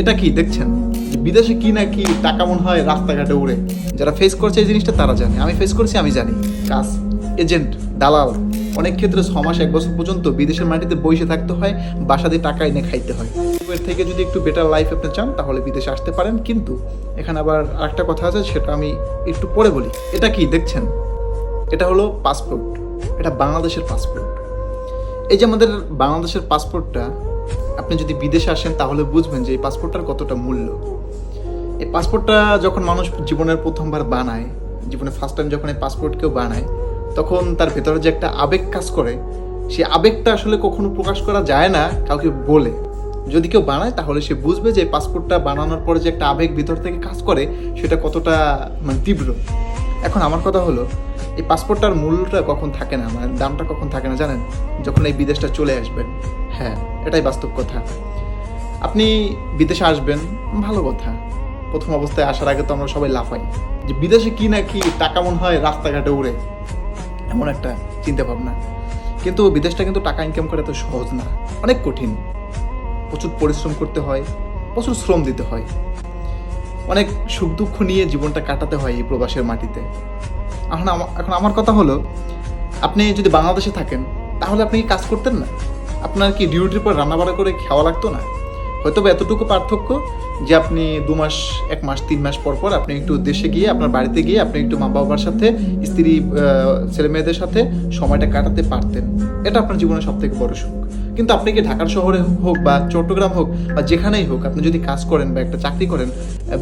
এটা কি দেখছেন? বিদেশে কি না কি টাকা মনে হয় রাস্তাঘাটে উড়ে। যারা ফেস করছে এই জিনিসটা তারা জানে। আমি ফেস করছি, আমি জানি। কাজ এজেন্ট দালাল, অনেক ক্ষেত্রে ছ মাস, এক বছর পর্যন্ত বিদেশের মাটিতে বসে থাকতে হয়, বাসা দিয়ে টাকা এনে খাইতে হয়। এর থেকে যদি একটু বেটার লাইফ আপনি চান, তাহলে বিদেশে আসতে পারেন। কিন্তু এখানে আবার আরেকটা কথা আছে, সেটা আমি একটু পরে বলি। এটা কি দেখছেন? এটা হলো পাসপোর্ট এটা বাংলাদেশের পাসপোর্ট এই যে আমাদের বাংলাদেশের পাসপোর্টটা আপনি যদি বিদেশে আসেন, তাহলে বুঝবেন যে এই পাসপোর্টটার কতটা মূল্য। এই পাসপোর্টটা যখন মানুষ জীবনের প্রথমবার বানায়, জীবনে ফার্স্ট টাইম যখন এই পাসপোর্ট কেউ বানায়, তখন তার ভেতরে যে একটা আবেগ কাজ করে সেই আবেগটা আসলে কখনো প্রকাশ করা যায় না, কাউকে বলে। যদি কেউ বানায়, তাহলে সে বুঝবে যে পাসপোর্টটা বানানোর পরে যে একটা আবেগ ভিতর থেকে কাজ করে, সেটা কতটা মানে তীব্র। এখন আমার কথা হলো, এই পাসপোর্টটার মূল্যটা কখন থাকে না? মানে দামটা কখন থাকে না, জানেন? যখন এই বিদেশটা চলে আসবেন। হ্যাঁ এটাই বাস্তব কথা। আপনি বিদেশে আসবেন, ভালো কথা। প্রথম অবস্থায় আসার আগে তো আমরা সবাই লাফাই। যে বিদেশে কি না কি টাকা মনে হয় রাস্তাঘাটে উড়ে। এমন একটা চিন্তা ভাবনা কিন্তু বিদেশটা কিন্তু টাকা ইনকাম করা এত সহজ না। অনেক কঠিন। প্রচুর পরিশ্রম করতে হয়, প্রচুর শ্রম দিতে হয়। অনেক সুখ দুঃখ নিয়ে জীবনটা কাটাতে হয় এই প্রবাসের মাটিতে। এখন এখন আমার কথা হলো, আপনি যদি বাংলাদেশে থাকেন, তাহলে আপনি কি কাজ করতেন না? আপনার কি ডিউটির পর রান্না রান্নাবাড়া করে খাওয়া লাগতো না? হয়তো এতটুকু পার্থক্য যে আপনি দু মাস, এক মাস, তিন মাস পর পর আপনি একটু দেশে গিয়ে, আপনার বাড়িতে গিয়ে আপনি একটু মা বাবার সাথে, স্ত্রী ছেলে মেয়েদের সাথে সময়টা কাটাতে পারতেন। এটা আপনার জীবনের সব থেকে বড় সুখ। কিন্তু আপনি কি ঢাকার শহরে হোক বা চট্টগ্রাম হোক বা যেখানেই হোক, আপনি যদি কাজ করেন বা একটা চাকরি করেন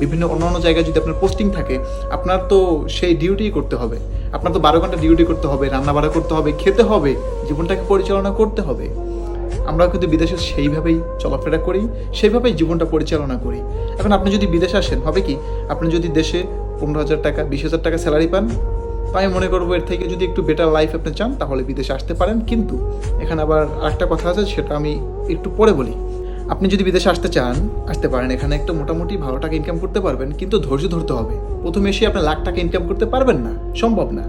বিভিন্ন অন্যান্য জায়গায় যদি আপনার পোস্টিং থাকে, আপনার তো সেই ডিউটি করতে হবে। আপনার তো বারো ঘণ্টা ডিউটি করতে হবে রান্না বাড়া করতে হবে, খেতে হবে, জীবনটাকে পরিচালনা করতে হবে। আমরা কিন্তু বিদেশে সেইভাবেই চলাফেরা করি, সেইভাবেই জীবনটা পরিচালনা করি। এখন আপনি যদি বিদেশে আসেন, হবে কি? আপনি যদি দেশে পনেরো হাজার টাকা, বিশ হাজার টাকা স্যালারি পান, তো আমি মনে করব এর থেকে যদি একটু বেটার লাইফ আপনি চান, তাহলে বিদেশে আসতে পারেন। কিন্তু এখানে আবার আরেকটা কথা আছে, সেটা আমি একটু পরে বলি। আপনি যদি বিদেশে আসতে চান, আসতে পারেন। এখানে একটা মোটামুটি ভালো টাকা ইনকাম করতে পারবেন, কিন্তু ধৈর্য ধরতে হবে। প্রথমে এসে আপনি লাখ টাকা ইনকাম করতে পারবেন না, সম্ভব না।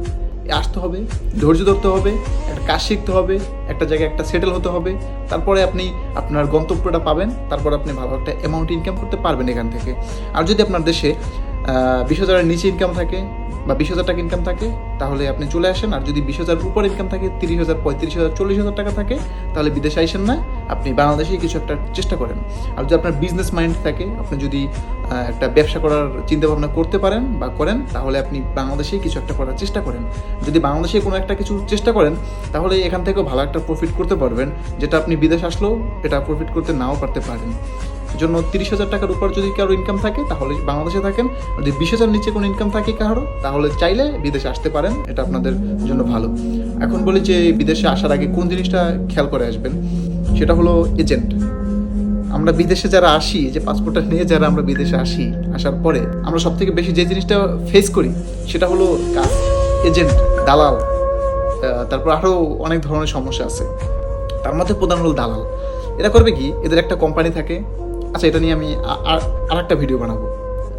আসতে হবে, ধৈর্য ধরতে হবে, একটা কাজ শিখতে হবে, একটা জায়গায় একটা সেটেল হতে হবে, তারপরে আপনি আপনার গন্তব্যটা পাবেন, তারপর আপনি ভালো একটা অ্যামাউন্ট ইনকাম করতে পারবেন এখান থেকে। আর যদি আপনার দেশে বিশ হাজারের নিচে ইনকাম থাকে বা বিশ হাজার টাকা ইনকাম থাকে, তাহলে আপনি চলে আসেন। আর যদি বিশ হাজার উপর ইনকাম থাকে, তিরিশ হাজার, পঁয়ত্রিশ হাজার, চল্লিশ হাজার টাকা থাকে, তাহলে বিদেশে আইসেন না। আপনি বাংলাদেশেই কিছু একটা চেষ্টা করেন। আর যদি আপনার বিজনেস মাইন্ড থাকে, আপনি যদি একটা ব্যবসা করার চিন্তা ভাবনা করতে পারেন বা করেন, তাহলে আপনি বাংলাদেশেই কিছু একটা করার চেষ্টা করেন। যদি বাংলাদেশে কোনো একটা কিছু চেষ্টা করেন, তাহলে এখান থেকেও ভালো একটা প্রফিট করতে পারবেন, যেটা আপনি বিদেশ আসলেও এটা প্রফিট করতে নাও পারতে পারেন। জন্য তিরিশ হাজার টাকার উপর যদি কারও ইনকাম থাকে, তাহলে বাংলাদেশে থাকেন। যদি বিশ হাজার নিচে কোনো ইনকাম থাকে কারও, তাহলে চাইলে বিদেশে আসতে পারেন, এটা আপনাদের জন্য ভালো। এখন বলি যে বিদেশে আসার আগে কোন জিনিসটা খেয়াল করে আসবেন? সেটা হলো এজেন্ট আমরা বিদেশে যারা আসি, যে পাসপোর্টটা নিয়ে যারা আমরা বিদেশে আসি, আসার পরে আমরা সব থেকে বেশি যে জিনিসটা ফেস করি, সেটা হলো কাজ। এজেন্ট দালাল তারপর আরও অনেক ধরনের সমস্যা আছে। তার মধ্যে প্রধান হলো দালাল। এরা করবে কি? এদের একটা কোম্পানি থাকে আচ্ছা এটা নিয়ে আমি আর একটা ভিডিও বানাবো।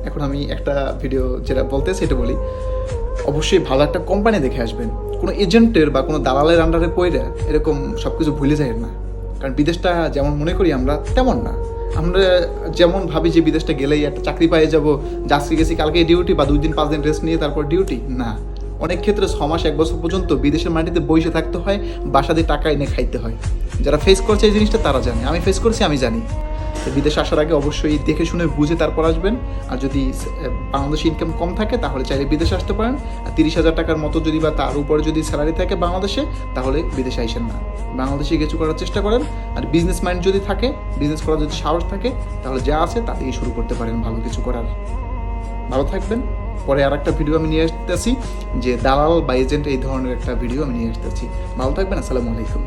এখন আমি একটা ভিডিও যেটা বলতে সেটা বলি। অবশ্যই ভালো একটা কোম্পানি দেখে আসবেন। কোনো এজেন্টের বা কোনো দালালের আন্ডারে পড়ে এরকম সব কিছু ভুলে যায় না। কারণ বিদেশটা যেমন মনে করি আমরা, তেমন না। আমরা যেমন ভাবি যে বিদেশটা গেলেই একটা চাকরি পেয়ে যাব, যাচ্ছি গেছি কালকে ডিউটি বা দুই দিন, পাঁচ দিন রেস্ট নিয়ে তারপর ডিউটি না। অনেক ক্ষেত্রে ছ মাস, এক বছর পর্যন্ত বিদেশের মাটিতে বসে থাকতে হয় বাসা দিয়ে টাকা এনে খাইতে হয়। যারা ফেস করছে এই জিনিসটা তারা জানে। আমি ফেস করছি, আমি জানি। বিদেশে আসার আগে অবশ্যই দেখে শুনে বুঝে তারপর আসবেন। আর যদি বাংলাদেশে ইনকাম কম থাকে, তাহলে চাইলে বিদেশে আসতে পারেন। আর তিরিশ হাজার টাকার মতো যদি বা তার উপরে যদি স্যালারি থাকে বাংলাদেশে, তাহলে বিদেশে আইসেন না। বাংলাদেশে কিছু করার চেষ্টা করেন। আর বিজনেস মাইন্ড যদি থাকে বিজনেস করার যদি সাহস থাকে, তাহলে যা আছে তাতেই শুরু করতে পারেন ভালো কিছু করার। ভালো থাকবেন। পরে আর একটা ভিডিও আমি নিয়ে আসতেছি, যে দালাল বা এজেন্ট এই ধরনের একটা ভিডিও আমি নিয়ে আসতেছি। ভালো থাকবেন, আসসালামু আলাইকুম।